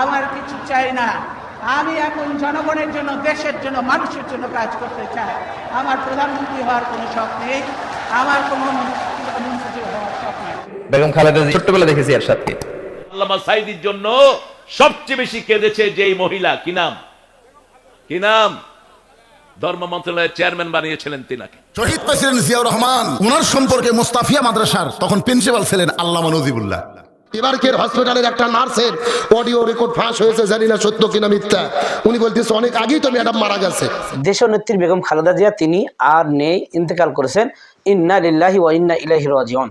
আমার কিছু চাই না। আমি এখন জনগণের জন্য দেশের জন্য মানুষের জন্য কাজ করতে চাই। আমার প্রধানমন্ত্রী হওয়ার কোনো শখ নেই। আমার কোনো মন্ত্রী হওয়ার শখ নেই। বেগম খালেদা ছোট্টবেলা দেখেছি এর সাথে আল্লামা সাইদির জন্য সবচেয়ে বেশি কেঁদেছে যেই মহিলা। কি নাম? কি নাম? ধর্ম মন্ত্রণালয়ের চেয়ারম্যান বানিয়েছিলেন তিনাকে। শহীদ প্রেসিডেন্ট জিয়াউর রহমান ওনার সম্পর্কে মোস্তাফিয়া মাদ্রাসার তখন প্রিন্সিপাল ছিলেন আল্লামা নজিবুল্লাহ। এবারকের হসপিটালের একটা নার্সের অডিও রেকর্ড ফাঁস হয়েছে, জানি না সত্য কিনা মিথ্যা। উনি বলতেছে, অনেক আগেই তো ম্যাডাম মারা গেছে। দেশনেত্রী বেগম খালেদা জিয়া, তিনি আর নেই, ইন্তেকাল করেছেন। ইন্না লিল্লাহি ওয়া ইন্না ইলাইহি রাজিউন।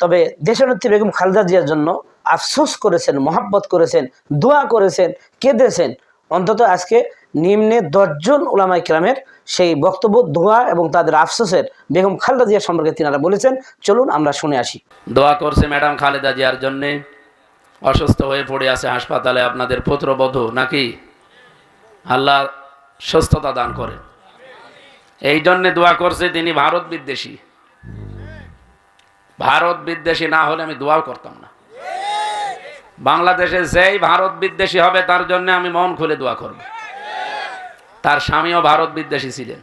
তবে দেশনেত্রী বেগম খালেদা জিয়ার জন্য আফসোস করেছেন, মহাব্বত করেছেন, দোয়া করেছেন, কেঁদেছেন। অন্তত আজকে নিম্নে দশজন ওলামাই কেরামের সেই বক্তব্য, দোয়া এবং তাদের আফসোসের বেগম খালেদা জিয়া সম্পর্কে তিনারা বলেছেন। চলুন আমরা শুনে আসি। দোয়া করছে ম্যাডাম খালেদা জিয়ার জন্যে। অসুস্থ হয়ে পড়ে আছে হাসপাতালে আপনাদের পুত্রবধূ নাকি? আল্লাহ সুস্থতা দান করে এই জন্যে দোয়া করছে তিনি ভারত বিদ্বেষী। ভারত বিদ্বেষী না হলে আমি দোয়াও করতাম না। বাংলাদেশে যেই ভারত বিদ্বেষী হবে, তার জন্য আমি মন খুলে দোয়া করব। তার স্বামীও ভারত বিদ্বেষী ছিলেন।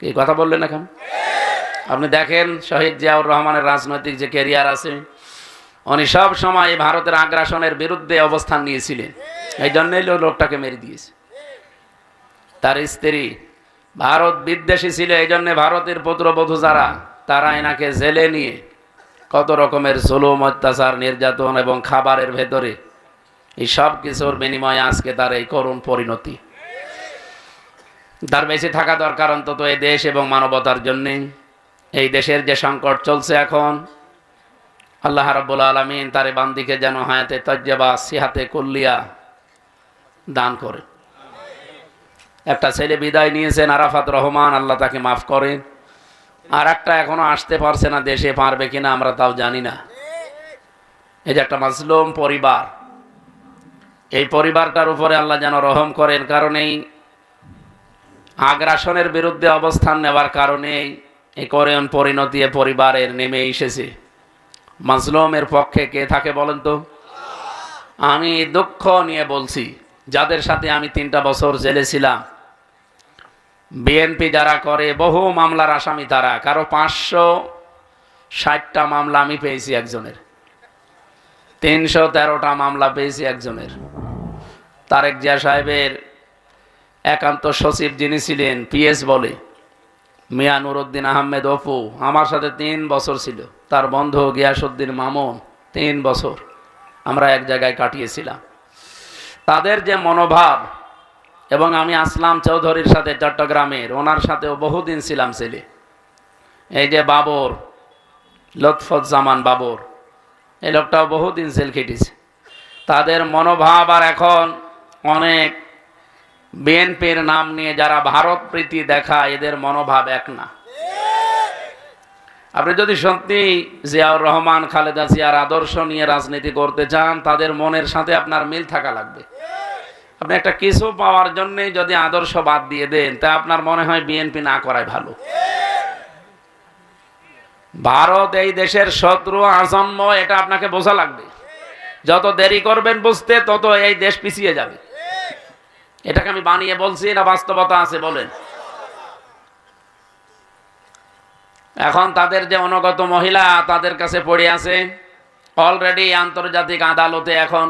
কি কথা বললেন এখন? আপনি দেখেন শহীদ জিয়াউর রহমানের রাজনৈতিক যে ক্যারিয়ার আছে, উনি সব সময় ভারতের আগ্রাসনের বিরুদ্ধে অবস্থান নিয়েছিলেন। এই জন্যই লোকটাকে মেরে দিয়েছে। তার স্ত্রী ভারত বিদ্বেষী ছিল, এই জন্য ভারতের পুত্রবধূ যারা তারা এনাকে জেলে নিয়ে কত রকমের জুলুম, অত্যাচার, নির্যাতন এবং খাবারের ভেতরে। এই সব কিছুর বিনিময়ে আজকে তার এই করুণ পরিণতি। তার বেশি থাকা দরকার অন্তত এই দেশ এবং মানবতার জন্যে। এই দেশের যে সংকট চলছে এখন, আল্লাহ রাব্বুল আলমিন তার বান্দিকে যেন হায়াতে তজ্জাবা, সিহাতে কুল্লিয়া দান করে একটা ছেলে বিদায় নিয়েছেন আরাফাত রহমান, আল্লাহ তাকে মাফ করেন আর একটা এখনও আসতে পারছে না, দেশে পারবে কিনা আমরা তাও জানি না। এই যে একটা মাসলুম পরিবার, এই পরিবারটার উপরে আল্লাহ যেন রহম করেন, কারণ এই আগ্রাসনের বিরুদ্ধে অবস্থান নেওয়ার কারণে এই করেন পরিণতি পরিবারের নেমে এসেছে। মাজলুমের পক্ষে কে থাকে বলেন তো? আমি দুঃখ নিয়ে বলছি, যাদের সাথে আমি তিনটা বছর জেলে ছিলাম বিএনপি যারা করে, বহু মামলার আসামি তারা। কারও পাঁচশো ষাটটা মামলা আমি পেয়েছি একজনের। তিনশো তেরোটা মামলা পেয়েছি একজনের। তারেক জিয়া সাহেবের একান্ত সচিব যিনি ছিলেন পিএস বলে, মিয়া নুরুদ্দিন আহমেদ অপু, আমার সাথে তিন বছর ছিল। তার বন্ধু গিয়াসুদ্দিন মামুন, তিন বছর। আমরা এক জায়গায় কাটিয়েছিলাম। তাদের যে মনোভাব এবং আমি আসলাম চৌধুরীর সাথে চট্টগ্রামের, ওনার সাথেও বহুদিন ছিলাম ছেলে। এই যে বাবর, লৎফুজ্জামান বাবর, এই লোকটাও বহুদিন জেল খেটেছে। তাদের মনোভাব আর এখন অনেক বিএনপির নাম নিয়ে যারা ভারত প্রীতি দেখায়, এদের মনোভাব এক না। আপনি যদি সত্যি জিয়াউর রহমান, খালেদা জিয়ার আদর্শ নিয়ে রাজনীতি করতে চান, তাদের মনের সাথে আপনার মিল থাকা লাগবে। আপনি একটা কিছু পাওয়ার জন্য যদি আদর্শ বাদ দিয়ে দেন, তা আপনার মনে হয় বিএনপি না করাই ভালো। ভারত এই দেশের শত্রু আসন্ন এটা আপনাকে বোঝা লাগবে। যত দেরি করবেন বুঝতে, তত এই দেশ পিছিয়ে যাবে। এটাকে আমি বানিয়ে বলছি না বাস্তবতা আছে, বলেন। এখন তাদের যে অনুগত মহিলা, তাদের কাছে পড়ে আছে, অলরেডি আন্তর্জাতিক আদালতে এখন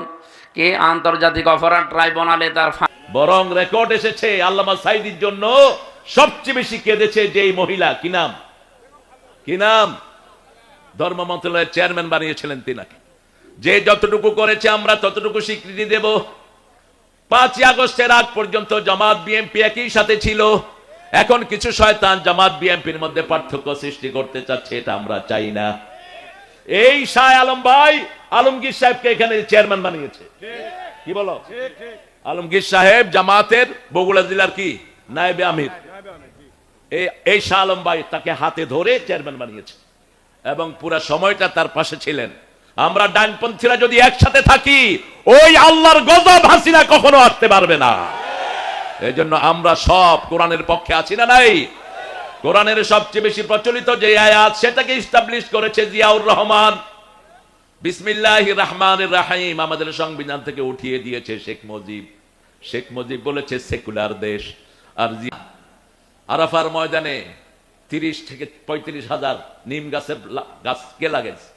কি আন্তর্জাতিক অপরাধ ট্রাইব্যুনালে তার বরং রেকর্ড এসেছে, আল্লামা সাইদির জন্য সবচেয়ে বেশি কেঁদেছে যেই মহিলা। কি নাম? কি নাম? ধর্ম মন্ত্রণালয়ের চেয়ারম্যান বানিয়েছিলেন তিনাকে। যে যতটুকু করেছে আমরা ততটুকু স্বীকৃতি দেব। পাঁচই আগস্টের আগ পর্যন্ত জামাত বিএনপি একই সাথে ছিল। এখন কিছু শয়তান জামাত বিএনপির মধ্যে পার্থক্য সৃষ্টি করতে চাচ্ছে, এটা আমরা চাই না। এই শাহ আলম ভাই আলমগীর সাহেবকে এখানে চেয়ারম্যান বানিয়েছে। কি বলো? আলমগীর সাহেব জামাতের বগুড়া জেলার কি? নায়েবে আমির। এই- শাহ আলম ভাই তাকে হাতে ধরে চেয়ারম্যান বানিয়েছে। এবং পুরো সময়টা তার পাশে ছিলেন। আমরা ডানপন্থীরা যদি একসাথে থাকি ওই আল্লাহর গজব হাসিনা কখনো আসতে পারবে না। এই জন্য আমরা সব কোরআনের পক্ষে আছি না নাই? কোরআনের সবচেয়ে বেশি প্রচলিত যে আয়াত, সেটাকে ইস্টাবলিশ করেছে জিয়াউর রহমান। বিসমিল্লাহ রহমান রাহিম, আমাদের সংবিধান থেকে উঠিয়ে দিয়েছে শেখ মুজিব। শেখ মুজিব বলেছে, সেকুলার দেশ। আর আরাফার ময়দানে তিরিশ থেকে পঁয়ত্রিশ হাজার নিম গাছের গাছ কে লাগেছে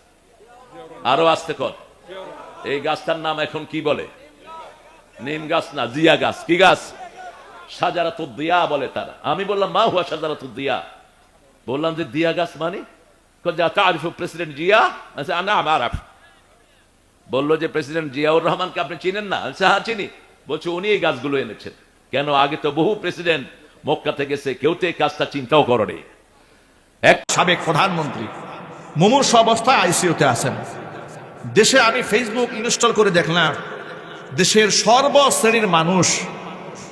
আরও আসতে কর। এই গাছটার নাম এখন কি বলে? নিম গাছ না, জিয়া গাছ। কি গাছ? সাজারাতুদ্দিয়া বলে তারা। আমি বললাম, মা হুয়া সাজারাতুদ্দিয়া বললাম যে, দিয়া গাছ মানে? প্রেসিডেন্ট জিয়া? আমার বলল যে, প্রেসিডেন্ট জিয়াউর রহমানকে আপনি চিনেন না? আচ্ছা হ্যাঁ চিনি। উনি এই গাছগুলো এনেছেন। কেন? আগে তো বহু প্রেসিডেন্ট মক্কাতে গেছে কেউ তো এই কাজটা চিন্তাও করেনি। এক সাবেক প্রধানমন্ত্রী, মুমূর্ষ অবস্থায় আইসিইউতে আছেন। দেশে আমি ফেসবুক ইনস্টল করে দেখলাম, দেশের সর্বশ্রেণীর মানুষ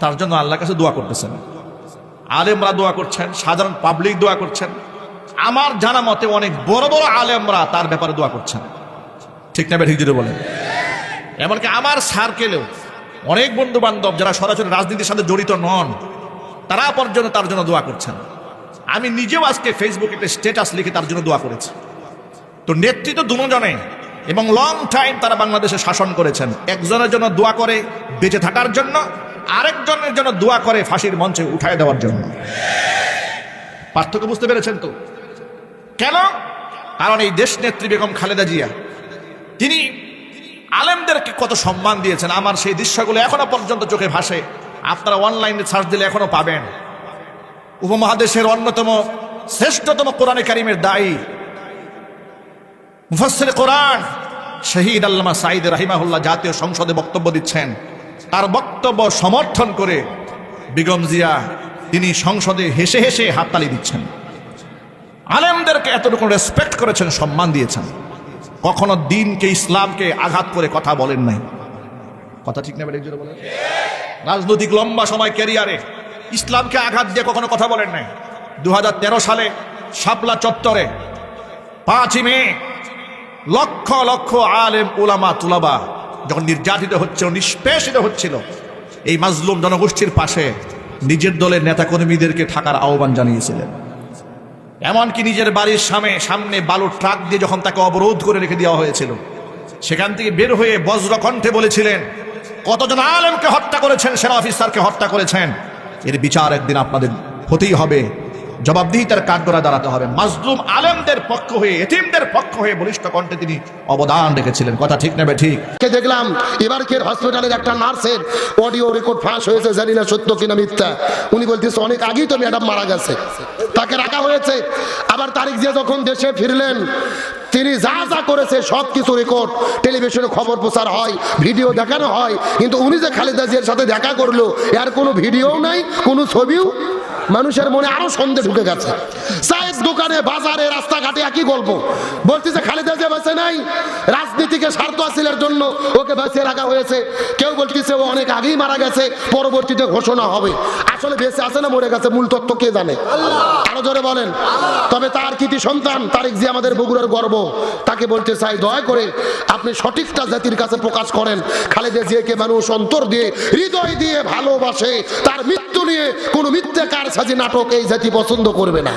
তার জন্য আল্লাহর কাছে দোয়া করতেছেন। আলেমরা দোয়া করছেন, সাধারণ পাবলিক দোয়া করছেন। আমার জানা মতে অনেক বড় বড় আলেমরা তার ব্যাপারে দোয়া করছেন। ঠিক না ঠিক যদি বলেন। এমনকি আমার সার্কেলেও অনেক বন্ধু বান্ধব যারা সরাসরি রাজনীতির সাথে জড়িত নন, তারা পর্যন্ত তার জন্য দোয়া করছেন। আমি নিজেও আজকে ফেসবুকে একটা স্ট্যাটাস লিখে তার জন্য দোয়া করেছি। তো নেতৃত্ব দুজনে এবং লং টাইম তারা বাংলাদেশে শাসন করেছেন। একজনের জন্য দোয়া করে বেঁচে থাকার জন্য আরেকজনের জন্য দোয়া করে ফাঁসির মঞ্চে উঠায় দেওয়ার জন্য। পার্থক্য বুঝতে পেরেছেন তো? কেন? কারণ এই দেশ নেত্রী বেগম খালেদা জিয়া, তিনি আলেমদেরকে কত সম্মান দিয়েছেন। আমার সেই দৃশ্যগুলো এখনও পর্যন্ত চোখে ভাসে। আপনারা অনলাইনে সার্চ দিলে এখনও পাবেন। উপমহাদেশের অন্যতম শ্রেষ্ঠতম কোরআনে কারিমের দায়ী মুফাসসির কোরআন শহীদ আল্লামা সাইদ রাহিমাহুল্লাহ জাতীয় সংসদে বক্তব্য দিচ্ছেন। তার বক্তব্য সমর্থন করে বেগম জিয়া তিনি সংসদে হেসে হেসে হাততালি দিচ্ছেন। আলেমদেরকে এতটুকু রেসপেক্ট করেছেন, সম্মান দিয়েছেন। কখনো দিনকে, ইসলামকে আঘাত করে কথা বলেন নাই। কথা ঠিক না বেড়ে বলেন। রাজনৈতিক লম্বা সময় ক্যারিয়ারে ইসলামকে আঘাত দিয়ে কখনো কথা বলেন নাই। দু হাজার তেরো সালে শাপলা চত্বরে পাঁচই মে লক্ষ লক্ষ আলেম, উলামা, তুলাবা যখন নির্যাতিত হচ্ছিল, নিষ্পেষিত হচ্ছিল, এই মাজলুম জনগোষ্ঠীর পাশে নিজের দলের নেতাকর্মীদেরকে থাকার আহ্বান জানিয়েছিলেন। এমনকি নিজের বাড়ির সামনে সামনে বালুর ট্রাক দিয়ে যখন তাকে অবরোধ করে রেখে দেওয়া হয়েছিল, সেখান থেকে বের হয়ে বজ্রকণ্ঠে বলেছিলেন, কতজন আলেমকে হত্যা করেছেন, সেনা অফিসারকে হত্যা করেছেন? এর বিচার একদিন আপনাদের হতেই হবে। জবাবদিহিতার কাঠগড়া দাঁড়াতে হবে। মাজলুম আলেমদের পক্ষ হয়ে, এতিমদের পক্ষ হয়ে বলিষ্ঠ কণ্ঠে তিনি অবদান রেখেছিলেন। কথা ঠিক নেবে ঠিক? দেখলাম? এবার কে হসপিটালের একটা নার্সের অডিও রেকর্ড ফাঁস হয়েছে, জানি না সত্য কিনা মিথ্যা। উনি বলতেছে, অনেক আগেই তো ম্যাডাম মারা গেছে। তাকে রাখা হয়েছে। আবার তারিখ দিয়ে যখন দেশে ফিরলেন, তিনি যা যা করেছে সব কিছু রেকর্ড টেলিভিশনে খবর প্রচার হয় ভিডিও দেখানো হয়। কিন্তু উনি যে খালেদা জিয়ার সাথে দেখা করল, এর কোনো ভিডিও নাই, কোনো ছবিও মানুষের মনে আরও সন্দেহ ঢুকে গেছে। দোকানে বাজারে রাস্তাঘাটে একই গল্প। বলতেছে খালেদা জিয়া বেঁচে নাই রাজনীতিকে স্বার্থ হাসিলের জন্য ওকে বাঁচিয়ে রাখা হয়েছে। কেউ বলতেছে ও অনেক আগেই মারা গেছে পরবর্তীতে ঘোষণা হবে। আসলে বেঁচে আছে না মরে গেছে মূল তত্ত্ব কে জানে? আরও জোরে বলেন। তবে তার কৃতি সন্তান তারিক জি আমাদের বগুড়ার গর্ব। তাকে বলতে চাই দয়া করে আপনি সঠিকটা জাতির কাছে প্রকাশ করেন। খালেদা জিয়াকে মানুষ অন্তর দিয়ে হৃদয় দিয়ে ভালোবাসে। তার মৃত্যু নিয়ে কোনো মিথ্যে কার সাজি নাটক এই জাতি পছন্দ করবে না।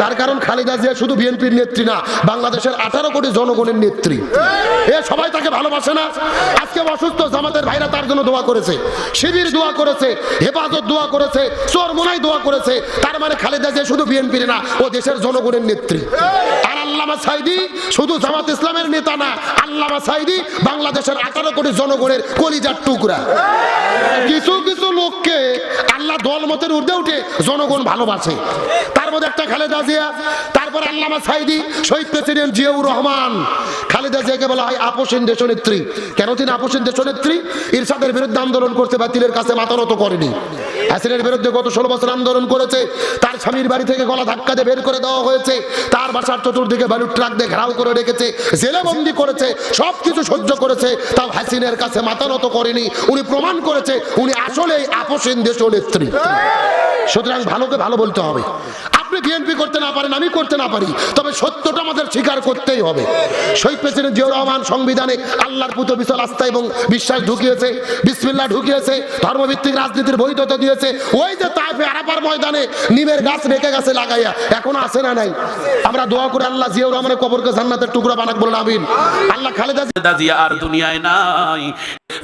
তার কারণ খালেদা জিয়া শুধু বিএনপির নেত্রী না, বাংলাদেশের আঠারো কোটি জনগণের নেত্রী। এ সবাই তাকে ভালোবাসে না। আজকে অসুস্থ জামাতের ভাইরা তার জন্য দোয়া করেছে। শিবির দোয়া করেছে, হেফাজত দোয়া করেছে, চরমোনাই দোয়া করেছে। তার মানে খালেদা জিয়া শুধু বিএনপির না, ও দেশের জনগণের নেত্রী। আর আল্লামা সাইদি শুধু জামাত ইসলামের নেতা না, আল্লামা সাইদি বাংলাদেশের আঠারো কোটি জনগণের কলিজার টুকরা। কিছু কিছু লোককে আল্লাহ দলমতের ঊর্ধ্বে উঠে জনগণ ভালোবাসে। তার মধ্যে একটা খালেদা জিয়া তারপর আল্লামা সাইদি, শহীদ প্রেসিডেন্ট জিয়াউর রহমান, খালেদা জিয়াকে বলা হয় কেন তিনি ইরশাদের বিরুদ্ধে আন্দোলন কাছে মাথা নত করেনি বিরুদ্ধে গত ষোলো বছর আন্দোলন করেছে। তার স্বামীর বাড়ি থেকে গলা ধাক্কা দিয়ে বের করে দেওয়া হয়েছে। তার বাসার চতুর্দিকে ট্রাক দিয়ে ঘেরাও করে রেখেছে। জেলেবন্দি করেছে। সব কিছু সহ্য করেছে। তাও হাসিনের কাছে মাথা নত করেনি। উনি প্রমাণ করেছে, উনি আসলে আপোষেন দেশ নেত্রী। সুতরাং ভালোকে ভালো বলতে হবে। আপনি বিএনপি করতে না পারেন, আমি করতে না পারি। তবে সত্যটা আমাদের স্বীকার করতেই হবে। শহীদ প্রেসিডেন্ট জিয়াউর রহমান সংবিধানে আল্লাহর পুত বিশাল আস্থা এবং বিশ্বাস ঢুকিয়েছে, বিসমিল্লাহ ঢুকিয়েছে, ধর্মভিত্তিক রাজনীতির বৈধতা দিয়েছে। ওই যে তাইফে আরাপার ময়দানে নিমের গাছ রেখে গেছে লাগাইয়া, এখনও আছে না নাই? আমরা দোয়া করে আল্লাহ জিয়াউর রহমানের কবরকে জান্নাতের টুকরা বানাক বলেন, আমিন। আল্লাহ খালেদা জিয়া আর দুনিয়ায় নাই।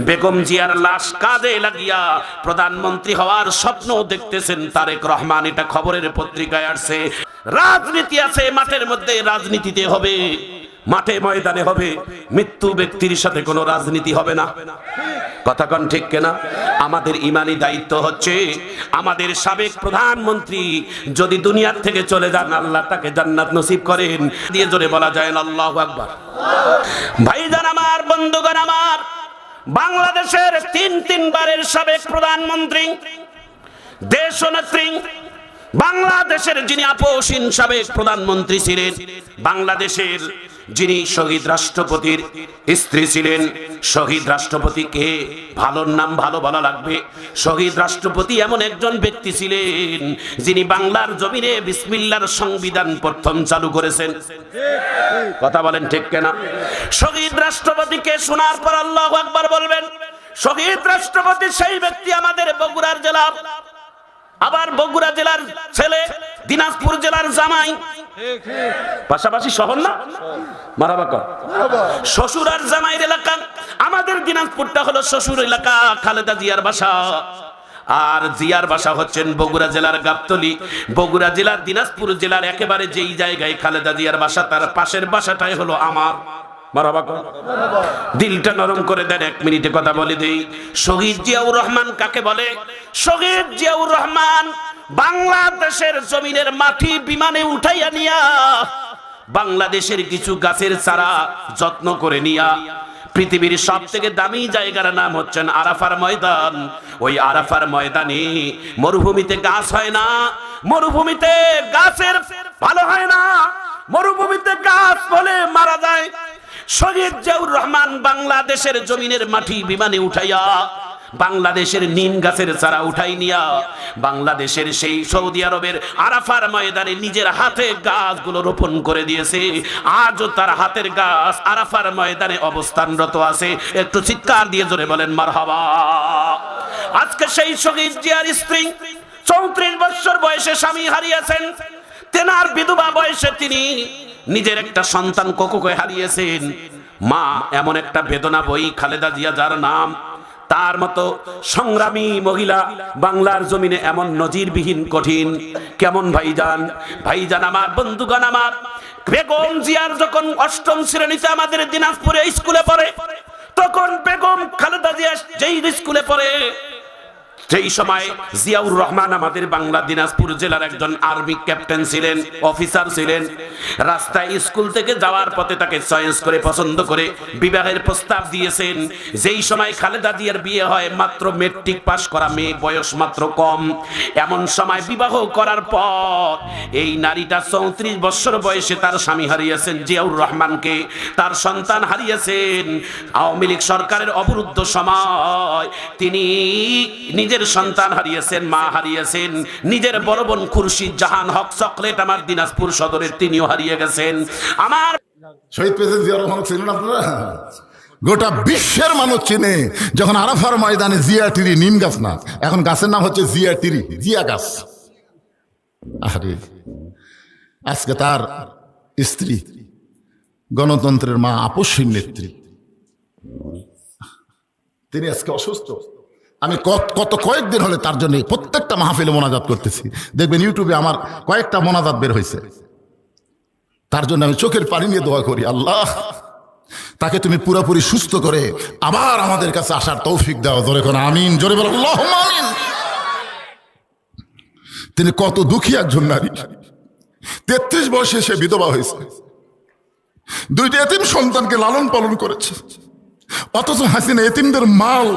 বেগম জিয়ার লাশ কাজে লাগিয়া প্রধানমন্ত্রী হওয়ার স্বপ্ন দেখতেছেন তারেক রহমান, এটা খবরের পত্রিকায় আসছে। রাজনীতি আছে, মাঠের মধ্যে রাজনীতিতে হবে, মাঠে ময়দানে হবে, মৃত্যু ব্যক্তির সাথে কোনো রাজনীতি হবে না। কথা কন ঠিক কেনা? আমাদের ইমানি দায়িত্ব হচ্ছে, আমাদের সাবেক প্রধানমন্ত্রী যদি দুনিয়ার থেকে চলে যান, আল্লাহ তাকে জান্নাত নসিব করেন। দিয়ে জোরে বলা যায় আল্লাহ আকবার। ভাইজান আমার, বন্ধুগণ আমার বাংলাদেশের তিন তিনবারের সাবেক প্রধানমন্ত্রী দেশ নেত্রী বাংলাদেশের যিনি আপোষীন সাবেক প্রধানমন্ত্রী ছিলেন বাংলাদেশের যিনি শহীদ রাষ্ট্রপতির স্ত্রী ছিলেন, শহীদ রাষ্ট্রপতি কে ভালো নাম ভালো বলা লাগবে। শহীদ রাষ্ট্রপতি এমন একজন ব্যক্তি ছিলেন, যিনি বাংলার জমিনে বিসমিল্লার সংবিধান প্রথম চালু করেছেন। কথা বলেন ঠিক কেনা? শহীদ রাষ্ট্রপতিকে শোনার পর আল্লাহ আকবার বলবেন, শহীদ রাষ্ট্রপতি সেই ব্যক্তি আমাদের বগুড়ার জেলার আবার বগুড়া জেলার ছেলে, দিনাজপুর জেলার জামাই। পাশাপাশি শহর না? মারাবা কর শ্বশুর আর জামাইয়ের এলাকা। আমাদের দিনাজপুরটা হলো শ্বশুর এলাকা, খালেদা জিয়ার বাসা। আর জিয়ার বাসা হচ্ছেন বগুড়া জেলার গাবতলি। বগুড়া জেলার দিনাজপুর জেলার একেবারে যেই জায়গায় খালেদা জিয়ার বাসা, তার পাশের বাসাটাই হলো আমার। দিলটা নরম করে দেন, এক মিনিটে কথা বলে দেই। শহীদ জিয়াউর রহমান কাকে বলে? শহীদ জিয়াউর রহমান বাংলাদেশের জমিনের মাটি বিমানে উঠাইয়া নিয়া বাংলাদেশের কিছু গাছের চারা যত্ন করে নিয়া পৃথিবীর সব থেকে দামি জায়গার নাম হচ্ছেন আরাফার ময়দান। ওই আরাফার ময়দানে মরুভূমিতে গাছ হয় না, মরুভূমিতে গাছের ভালো হয় না, মরুভূমিতে গাছ বলে মারা যায়। শহীদ জিয়াউর রহমান বাংলাদেশের জমিনের মাটি বিমানে উঠাইয়া, বাংলাদেশের নিম গাছের চারা উঠাই নিয়া, বাংলাদেশের সেই সৌদি আরবের আরাফার ময়দানে নিজের হাতে গাছগুলো রোপণ করে দিয়েছে। আজও তার হাতের গাছ আরাফার ময়দানে অবস্থানরত আছে। একটু চিৎকার দিয়ে জোরে বলেন, মারহাবা। আজকে সেই শহীদ জিয়ার স্ত্রী চৌত্রিশ বছর বয়সে স্বামী হারিয়েছেন। তেনার বিধবা বয়সে তিনি নিজের একটা সন্তান কোকোকে হারিয়েছেন। মা, এমন একটা বেদনা বই খালেদা জিয়া যার নাম, তার মতো সংগ্রামী মহিলা বাংলার জমিনে এমন নজিরবিহীন কঠিন। কেমন ভাইজান? ভাইজান আমার, বন্ধুগণ আমার, বেগম জিয়ার যখন অষ্টম শ্রেণীতে আমাদের দিনাজপুরে স্কুলে পড়ে, তখন বেগম খালেদা জিয়া যেই স্কুলে পড়ে সেই সময় জিয়াউর রহমান আমাদের বাংলা দিনাজপুর জেলার একজন আর্মি ক্যাপ্টেন ছিলেন, অফিসার ছিলেন, রাস্তায় স্কুল থেকে যাওয়ার পথে তাকে চয়েস করে, পছন্দ করে বিবাহের প্রস্তাব দিয়েছেন। যেই সময় খালেদা জিয়ার বিয়ে হয়, মাত্র মেট্রিক পাস করা মেয়ে বয়স মাত্র কম। এমন সময় বিবাহ করার পর এই নারীটা চৌত্রিশ বছর বয়সে তার স্বামী হারিয়েছেন, জিয়াউর রহমানকে। তার সন্তান হারিয়েছেন। আওয়ামী লীগ সরকারের অবরুদ্ধ সময় তিনি নিজের সন্তান হারিয়েছেন, মা হারিয়েছেন, নিজের বড় বোন খুরশিদ জাহান হক চকলেট আমার দিনাজপুর সদরের তিনিও হারিয়ে গেছেন। আমার শহীদ প্রেসিডেন্ট জিয়া রহমান চিনেন আপনারা? গোটা বিশ্বের মানুষ চিনে যখন আরাফার ময়দানে জিয়া টিরি নিম গাছ না, এখন গাছের নাম হচ্ছে জিয়া টিরি, জিয়া গাছ। আরে আজকে তার স্ত্রী, গণতন্ত্রের মা আপসীর নেত্রী। তিনি আজকে অসুস্থ। আমি কত কয়েকদিন হলে তার জন্য প্রত্যেকটা মাহফিলে মোনাজাত করতেছি। দেখবেন ইউটিউবে আমার কয়েকটা মোনাজাত বের হয়েছে তার জন্য আমি চোখের পানি নিয়ে দোয়া করি, আল্লাহ, তাকে তুমি পুরোপুরি সুস্থ করে আবার আমাদের কাছে আসার তৌফিক দাও। জোরে কোন আমিন, জোরে বলো আমিন। তিনি কত দুঃখী একজন নারী। তেত্রিশ বয়সে সে বিধবা হয়েছে। দুইটা এতিম সন্তানকে লালন পালন করেছে। অথচ হাসিনা এতিমদের মাল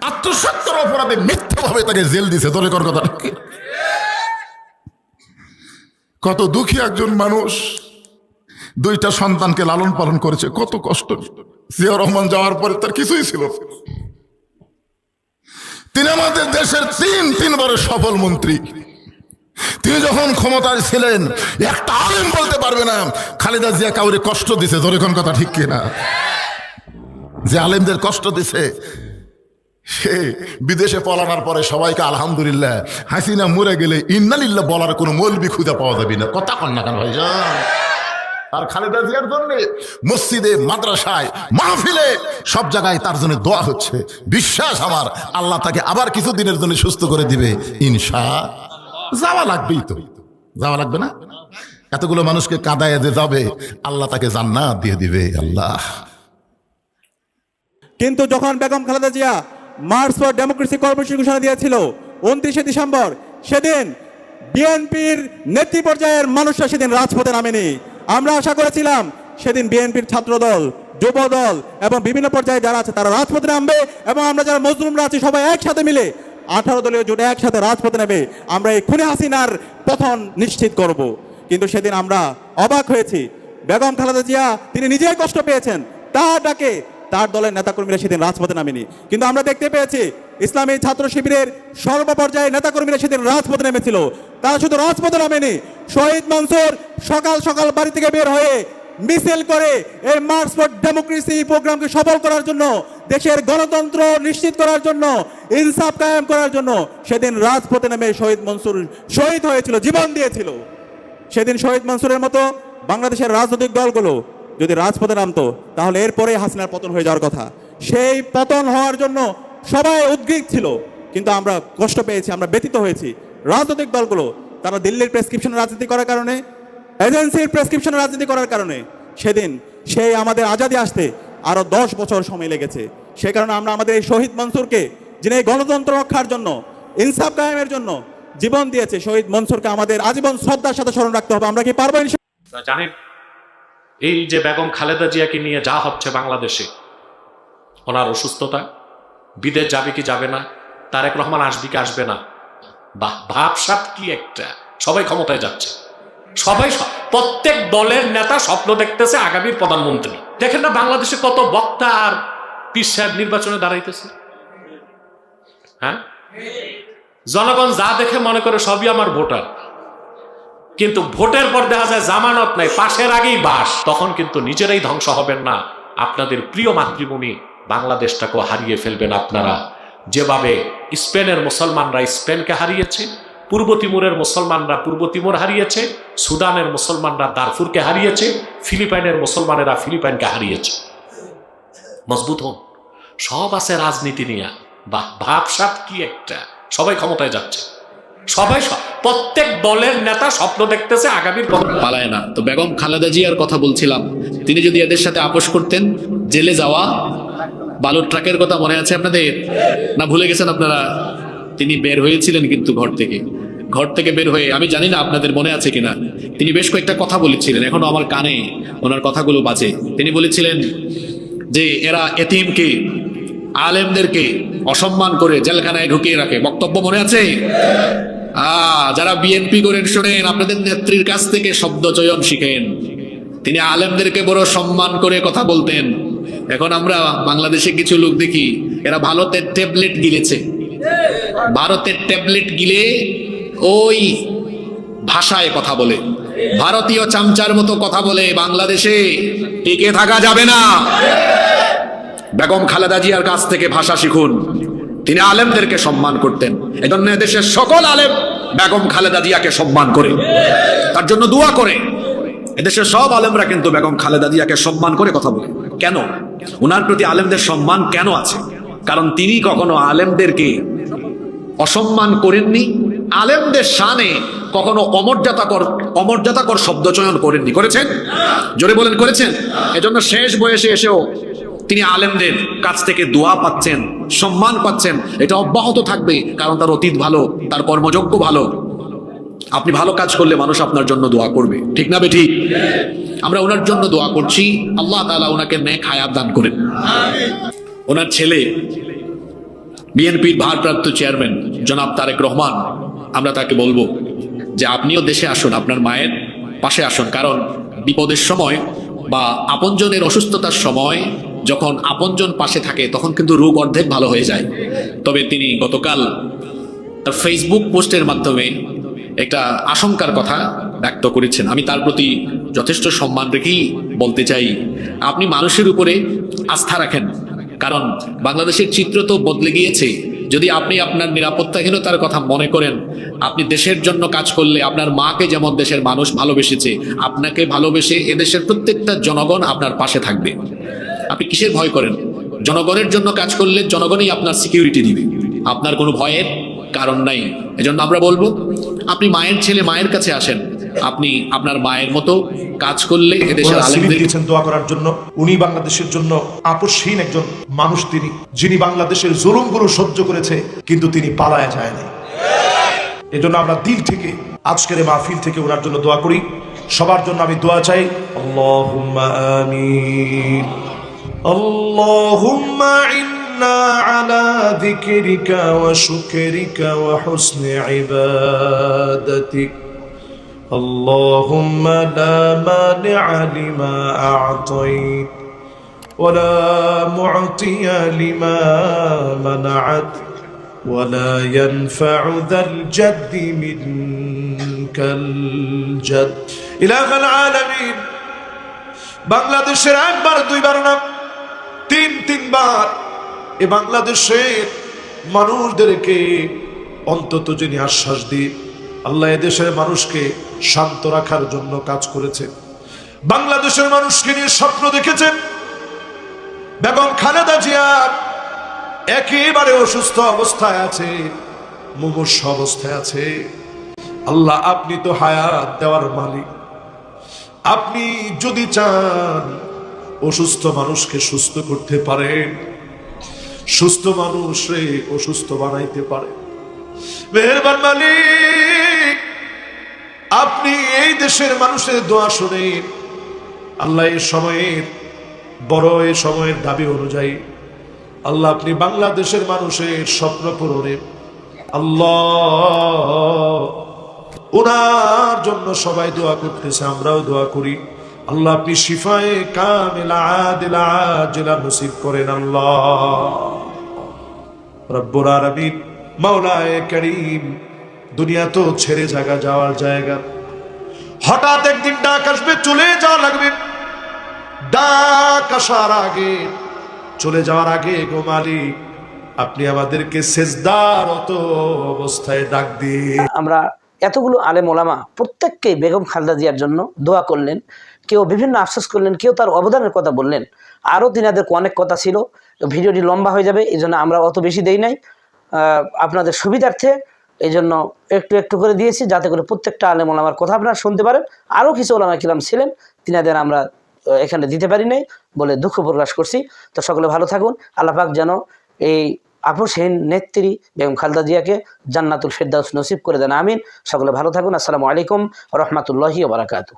আত্মসত্তর অপরাধে মিথ্যাভাবে তাকে জেল দিছে তোরে কথা। কত দুঃখী একজন মানুষ, দুইটা সন্তানকে লালন পালন করেছে, কত কষ্ট। জিয়া রহমান যাওয়ার পরে তার কিছুই ছিল। তিনি আমাদের দেশের তিন, তিনবারের সফল মন্ত্রী। তিনি যখন ক্ষমতায় ছিলেন, একটা আলেম বলতে পারবে না, খালেদা জিয়া কাউরে কষ্ট দিছে কোন কথা ঠিক কিনা? যে আলেমদের কষ্ট দিছে সে বিদেশে পলানোর পরে সবাইকে আলহামদুলিল্লাহ, হাসিনা মরে গেলে ইন্নালিল্লাহ বলার কোনো মৌলবি খুঁজে পাওয়া যাবে না। কথা কন না কেন ভাইজান? আর খালেদা জিয়ার জন্য মসজিদে, মাদ্রাসায়, মাহফিলে সব জায়গায় তার জন্য দোয়া হচ্ছে। বিশ্বাস আমার, আল্লাহ তাকে আবার কিছু দিনের জন্য সুস্থ করে দিবে, ইনশা। যাওয়া লাগবেই তো। যাওয়া লাগবে না? এতগুলো মানুষকে কাদায় যে যাবে, আল্লাহ তাকে জান্নাত দিয়ে দিবে, আল্লাহ। কিন্তু যখন Begum Khaleda Zia march for democracy কর্মসূচি ঘোষণা দিয়েছিল, উনত্রিশে ডিসেম্বর, সেদিন বিএনপির নেতৃ পর্যায়ের মানুষরা সেদিন রাজপথে নামেনি। আমরা আশা করেছিলাম সেদিন বিএনপির ছাত্রদল যুব দল এবং বিভিন্ন পর্যায়ে যারা আছে তারা রাজপথে নামবে এবং আমরা যারা মজলুমরা আছি সবাই একসাথে মিলে আঠারো দলীয় জোটে একসাথে রাজপথে নেবে। আমরা এই খুনে হাসিনার পথন নিশ্চিত করব। কিন্তু সেদিন আমরা অবাক হয়েছি। বেগম খালেদা জিয়া, তিনি নিজেই কষ্ট পেয়েছেন। তার ডাকে তার দলের নেতাকর্মীরা সেদিন রাজপথে নামেনি। কিন্তু আমরা দেখতে পেয়েছি, ইসলামী ছাত্র শিবিরের সর্বপর্যায়ে নেতাকর্মীরা সেদিন রাজপথে নেমেছিল। তারা শুধু রাজপথে নামেনি, শহীদ মনসুর সকাল সকাল বাড়ি থেকে বের হয়ে মিছিল করে এই মার্চ ফর ডেমোক্রেসি প্রোগ্রামকে সফল করার জন্য, দেশের গণতন্ত্র নিশ্চিত করার জন্য, ইনসাফ কায়েম করার জন্য সেদিন রাজপথে নেমে শহীদ মনসুর শহীদ হয়েছিল, জীবন দিয়েছিল। সেদিন শহীদ মনসুরের মতো বাংলাদেশের রাজনৈতিক দলগুলো যদি রাজপথে নামতো, তাহলে এরপরে হাসিনার পতন হয়ে যাওয়ার কথা। সেই পতন হওয়ার জন্য সবাই উদ্গ্রীব ছিল, কিন্তু আমরা কষ্ট পেয়েছি, আমরা ব্যতীত হয়েছি। রাজনৈতিক দলগুলো, তারা দিল্লির প্রেসক্রিপশন রাজনীতি করার কারণে এজেন্সির প্রেসক্রিপশন রাজনীতি করার কারণে, সেদিন সেই আমাদের আজাদি আসতে আরও দশ বছর সময় লেগেছে। সে কারণে আমরা আমাদের এই শহীদ মনসুরকে, যিনি এই গণতন্ত্র রক্ষার জন্য, ইনসাফ কায়েমের জন্য জীবন দিয়েছে, শহীদ মনসুরকে আমাদের আজীবন শ্রদ্ধার সাথে স্মরণ রাখতে হবে। আমরা কি পারব জানেন এই যে বেগম খালেদা জিয়াকে নিয়ে যা হচ্ছে বাংলাদেশে, ওনার অসুস্থতা, বিদেশ যাবে কি যাবে না, তারেক রহমান আসবে কি আসবে না ভাবসাপ কি একটা, সবাই ক্ষমতায় যাচ্ছে। সবাই প্রত্যেক দলের নেতা স্বপ্ন দেখতেছে আগামীর প্রধানমন্ত্রী। দেখেন না বাংলাদেশে কত বক্তা আর পীর সাহেব নির্বাচনে দাঁড়াইতেছে? হ্যাঁ? জনগণ যা দেখে মনে করে সবই আমার ভোটার। কিন্তু ভোটের পর দেখা যায় জামানত নাই, পাশের আগেই বাস। তখন কিন্তু নিজেরাই ধ্বংস হবেন না। আপনাদের প্রিয় মাতৃভূমি বাংলাদেশটাকেও হারিয়ে ফেলবেন আপনারা। যেভাবে স্পেনের মুসলমানরা স্পেনকে হারিয়েছে, পূর্ব তিমুরের মুসলমানরা পূর্ব তিমুর হারিয়েছে, সুদানের মুসলমানরা দারফুরকে হারিয়েছে, ফিলিপাইনের মুসলমানেরা ফিলিপাইনকে হারিয়েছে। মজবুত হন। সব আছে রাজনীতি নিয়ে। বা ভাবসাপ কি একটা। সবাই ক্ষমতায় যাচ্ছে। সবাই প্রত্যেক দলের নেতা স্বপ্ন দেখতেছে আগামীর পালায় না। তো বেগম খালেদা জিয়ার কথা বলছিলাম। তিনি যদি এদের সাথে আপোষ করতেন, জেলে যাওয়া, বালুর ট্রাকের কথা মনে আছে আপনাদের? না ভুলে গেছেন আপনারা? তিনি বের হয়েছিলেন কিন্তু ঘর থেকে। ঘর থেকে বের হয়ে, আমি জানি না আপনাদের মনে আছে কিনা। তিনি বেশ কয়েকটা কথা বলেছিলেন, এখনও আমার কানে ওনার কথাগুলো বাজে। তিনি বলেছিলেন যে, এরা এতিমকে, আলেমদেরকে অসম্মান করে জেলখানায় ঢুকিয়ে রাখে। বক্তব্য মনে আছে? যারা বিএনপি করেন, শোনেন, আপনাদের নেত্রীর কাছ থেকে শব্দ চয়ন শিখেন। তিনি আলেমদেরকে বড় সম্মান করে কথা বলতেন। এখন আমরা বাংলাদেশে কিছু লোক দেখি, এরা ভারতের ট্যাবলেট গিলেছে। ভারতের ট্যাবলেট গিলে ওই ভাষায় কথা বলে। ভারতীয় চামচার মতো কথা বলে বাংলাদেশে। টিকে থাকা যাবে না। বেগম খালেদা জিয়ার কাছ থেকে ভাষা শিখুন। তিনি আলেমদেরকে সম্মান করতেন। এজন্য দেশের সকল আলেম বেগম খালেদা জিয়াকে সম্মান করে। তার জন্য দোয়া করে। এদেশের সব আলেমরা কিন্তু বেগম খালেদা জিয়াকে সম্মান করে কথা বলে। কেন? ওনার প্রতি আলেমদের সম্মান কেন আছে? কারণ তিনি কখনো আলেমদেরকে অসম্মান করেননি, আলেমদের শানে কখনো অমর্যাদাকর অমর্যাদাকর শব্দ চয়ন করেননি। করেছেন? জোরে বলেন, করেছেন? এজন্য শেষ বয়সে এসেও তিনি আলেমদের কাছ থেকে দোয়া পাচ্ছেন, সম্মান পাচ্ছেন। এটা অব্যাহত থাকবে, কারণ তার অতীত ভালো, তার কর্মযোগ্য ভালো। আপনি ভালো কাজ করলে মানুষ আপনার জন্য দোয়া করবে। ঠিক না বেঠিক আমরা ওনার জন্য দোয়া করছি। আল্লাহ তালা ওনাকে নেক হায়াত দান করেন। ওনার ছেলে, বিএনপির ভারপ্রাপ্ত চেয়ারম্যান, জনাব তারেক রহমান, আমরা তাকে বলব যে আপনিও দেশে আসুন, আপনার মায়ের পাশে আসুন। কারণ বিপদের সময় বা আপনজনের অসুস্থতার সময় যখন আপনজন পাশে থাকে, তখন কিন্তু রোগ অর্ধেক ভালো হয়ে যায়। তবে তিনি গতকাল তার ফেসবুক পোস্টের মাধ্যমে একটা আশঙ্কার কথা ব্যক্ত করেছেন। আমি তার প্রতি যথেষ্ট সম্মান রেখেই বলতে চাই, আপনি মানুষের উপরে আস্থা রাখেন। কারণ বাংলাদেশের চিত্র তো বদলে গিয়েছে। যদি আপনি আপনার নিরাপত্তাহীনতার কথা মনে করেন, আপনি দেশের জন্য কাজ করলে আপনার মাকে যেমন দেশের মানুষ ভালোবেসেছে, আপনাকে ভালোবেসে এদেশের প্রত্যেকটা জনগণ আপনার পাশে থাকবে। আপনি কিসের ভয় করেন? জনগণের জন্য কাজ করলে জনগণই আপনার সিকিউরিটি দিবে আপনার কোনো ভয়ের কারণ নাই। এজন্য আমরা বলব আপনি মায়ের ছেলে মায়ের কাছে আসেন। আপনি আপনার মায়ের মতো কাজ করলে এদেশের আলেমদের দিয়েছেন দোয়া করার জন্য। উনি বাংলাদেশের জন্য আপসহীন একজন মানুষ তিনি যিনি বাংলাদেশের জুলুমগুলো সহ্য করেছে কিন্তু তিনি পালায় যায়নি এজন্য আমরা দিল থেকে আজকের মাহফিল থেকে ওনার জন্য দোয়া করি। সবার জন্য আমি দোয়া চাই। আল্লাহুম্মা আমিন। আল্লাহুম্মা ইন্না আলা যিকরিকা ওয়া শুকরিকা ওয়া হুসনি ইবাদাতিক اللهم لا مانع لما أعطيت ولا معطي لما منعت ولا ينفع ذا الجد منك الجد إله العالمين বাংলাদেশের একবার দুইবার না তিন, তিনবার এ বাংলাদেশের মানুষদেরকে অন্তত যিনি আশ্বাস দিন, আল্লাহ এদেশের মানুষকে শান্ত রাখার জন্য কাজ করেছেন। বাংলাদেশের মানুষকে নিয়ে স্বপ্ন দেখেছেন। বেগম খালেদা জিয়া একেবারে অসুস্থ অবস্থায় আছে, মুমূর্ষ অবস্থায় আছে। আল্লাহ, আপনি তো হায়াত দেওয়ার মালিক। আপনি যদি চান অসুস্থ মানুষকে সুস্থ করতে পারেন সুস্থ মানুষ অসুস্থ বানাইতে পারে। মেহরবান মালিক, আপনি এই দেশের মানুষের দোয়া শুনেন আল্লাহ এই সময়ের, বড় এ সময়ের দাবি অনুযায়ী আল্লাহ আপনি বাংলাদেশের মানুষের স্বপ্ন পূরণে আল্লাহ ওনার জন্য সবাই দোয়া করতেছে, আমরাও দোয়া করি। আল্লাহ আপনি শিফায়ে কামিলা আদিলা আজিলা নসিব করেন আল্লাহ। রব্বুর আলামিন মাওলায়ে করিম, দুনিয়া তো ছেড়ে জায়গা যাওয়ার জায়গা। হঠাৎ একদিন ডাক আসবে, চলে যাওয়া লাগবে। ডাক আসার আগে, চলে যাওয়ার আগে, গো মালিক, আপনি আমাদেরকে সেজদারত অবস্থায় ডাক দিয়ে আমরা এতগুলো আলেম ওলামা প্রত্যেককেই বেগম খালেদা জিয়ার জন্য দোয়া করলেন। কেউ বিভিন্ন আফসোস করলেন, কেউ তার অবদানের কথা বললেন। আরও তিনাদের অনেক কথা ছিল ভিডিওটি লম্বা হয়ে যাবে, এই আমরা অত বেশি দেই নাই। আপনাদের সুবিধার্থে এই জন্য একটু একটু করে দিয়েছি, যাতে করে প্রত্যেকটা আলেম ওলামার কথা আপনারা শুনতে পারেন। আরও কিছু ওলামা কিলাম ছিলেন, তিনাদের আমরা এখানে দিতে পারি নাই বলে দুঃখ প্রকাশ করছি। তো সকলে ভালো থাকুন আল্লাহ পাক যেন এই আপসহীন নেত্রী বেগম খালদা জিয়াকে জান্নাতুল ফেরদাউস নসিব করে দেন, আমিন। সকলে ভালো থাকুন, আসসালামু আলাইকুম, রহমতুল্লাহি বারাকাতু